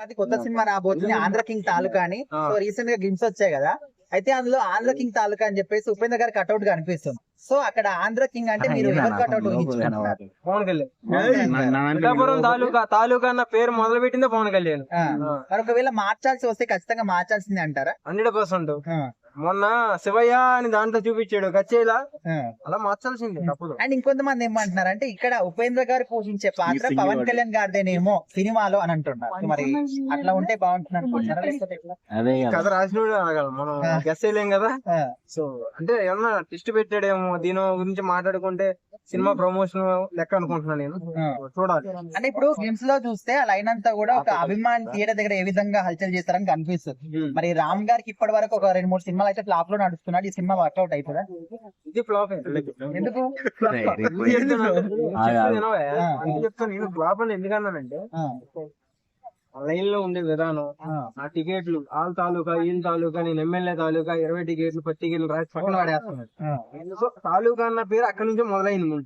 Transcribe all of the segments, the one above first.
అది కొత్త సినిమా రాబోతుంది ఆంధ్ర కింగ్ తాలూకా అని. సో రీసెంట్గా గిమ్స్ వచ్చాయి కదా. అయితే అందులో ఆంధ్ర కింగ్ తాలూకా అని చెప్పేసి ఉపేంద్ర గారి కట్అవుట్ కనిపిస్తుంది. సో అక్కడ ఆంధ్ర కింగ్ అంటే మీరు కట్అవుట్ తాలూకా తాలూకా అన్న పేరు మొదలు పెట్టిందే పవన్ కళ్యాణ్. ఆ, మరి ఒకవేళ మార్చాల్సి వస్తే ఖచ్చితంగా మార్చాల్సిందే అంటారా? Hundred percent. ఆ, మొన్న శివయ్య అని దాంట్లో చూపించాడు కచ్చేలా ఆ. అలా మార్చాల్సిందే తప్పదు. అండ్ ఇంకొంతమంది ఏమంటున్నారు అంటే ఇక్కడ ఉపేంద్ర గారు పోషించే పాత్ర పవన్ కళ్యాణ్ గారిదేనేమో సినిమాలో అని అంటున్నారు. మరి అట్లా ఉంటే కదా. కథ రాసినోడు అడగాలి మనం. గెస్ చేయలేం కదా. సో అంటే ఏమన్నా టిస్ట్ పెట్టాడేమో దీని గురించి మాట్లాడుకుంటే సినిమా ప్రమోషన్ లెక్క అనుకుంటున్నా నేను. చూడాలి. అంటే ఇప్పుడు గేమ్స్లో చూస్తే ఆ లైన్ అంతా కూడా ఒక అభిమాన్ థియేటర్ దగ్గర ఏ విధంగా హల్చల్ చేస్తారని కనిపిస్తుంది. మరి రామ్ గారికి ఇప్పటి వరకు ఒక రెండు మూడు సినిమాలు అయితే ఫ్లాప్లో నడుస్తున్నాడు. ఈ సినిమా వర్కౌట్ అవుతుందా? ఇది ఫ్లాప్ ఎందుకు. చెప్తాను నేను ఫ్లాప్ అని ఎందుకన్నానంటే లైన్లో ఉండే విధానం ఆ, టికెట్లు వాళ్ళ తాలూకా వీళ్ళ తాలూకా నేను ఎమ్మెల్యే తాలూకా ఇరవై టికెట్లు పది టికెట్లు రాసి పక్కన పడేస్తున్నాడు. ఎందుకో తాలూకా అన్న పేరు అక్కడి నుంచే మొదలైంది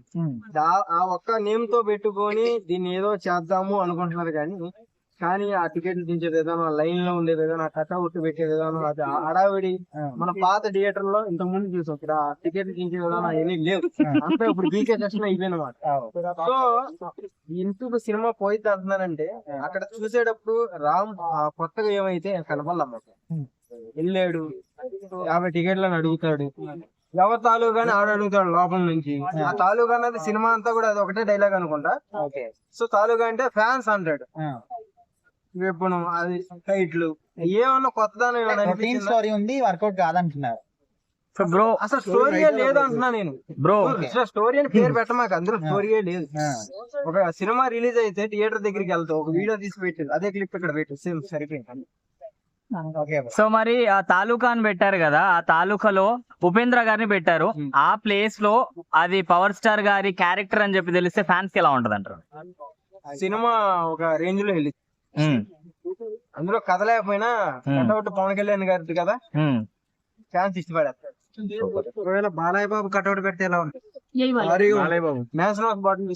ఆ ఒక్క నేమ్తో పెట్టుకొని దీన్ని ఏదో చేద్దాము అనుకుంటున్నారు కానీ కానీ ఆ టికెట్లు దించే విధానం ఆ లైన్లో ఉండే విధానం ఆ కట్అవుట్ పెట్టే విధానం అది హడావిడి. మన పాత థియేటర్లో ఇంత ముందు చూసాం. ఇక్కడ ఆ టికెట్లు దించే విధానం అవన్నీ లేవు. అంతా ఇప్పుడు బీకే సెషన్ అయిపోయినమాట సో ఇంటికి సినిమా పోయిద్ది అంటున్నానంటే అక్కడ చూసేటప్పుడు రామ్ ఆ కొత్తగా ఏమైతే కనపడలే మాకు Hmm. వెళ్ళాడు యాభై టికెట్లను అడుగుతాడు. ఎవరి తాలూకాని ఆడ అడుగుతాడు లోపల నుంచి. ఆ. తాలూకా అన్నది సినిమా అంతా కూడా అది ఒకటే డైలాగ్ అనుకుంటా. సో తాలూకా అంటే ఫ్యాన్స్ అంటాడు ఆ. విప్పడం అది టైట్లు ఏమన్నా కొత్తదానం ఏమన్నా రొటీన్? స్టోరీ ఉంది వర్కౌట్ కాదంటున్నారు. సో బ్రో అసలు స్టోరీ లేదు అంటున్నా నేను. బ్రో. అసలు స్టోరీ అని పేరు పెట్టమాక అందులో స్టోరీయే లేదు. ఆ, ఒక సినిమా రిలీజ్ అయితే థియేటర్ దగ్గరికి వెళ్తావు ఒక వీడియో తీసి పెట్టేది అదే క్లిప్ ఇక్కడ పెట్టు సేమ్ సరిపోయింది. ఓకే సో మరి ఆ తాలూకా అని పెట్టారు కదా ఆ తాలూకాలో ఉపేంద్ర గారిని పెట్టారు. Hmm. ఆ ప్లేస్లో అది పవర్ స్టార్ గారి క్యారెక్టర్ అని చెప్పి తెలిస్తే ఫ్యాన్స్కి ఎలా ఉంటది అంటారు సినిమా ఒక రేంజ్లో వెళ్ళి అందులో కదలేకపోయినా కట్అవుట్ పవన్ కళ్యాణ్ గారి కదా? ఛాన్స్ ఇష్టపడేస్తారు ఒకవేళ బాలయ్య బాబు కట్అవుట్ పెడితే ఎలా ఉంటుంది బాలయ్య. బాబు. మేసన్ ఒక బాటిల్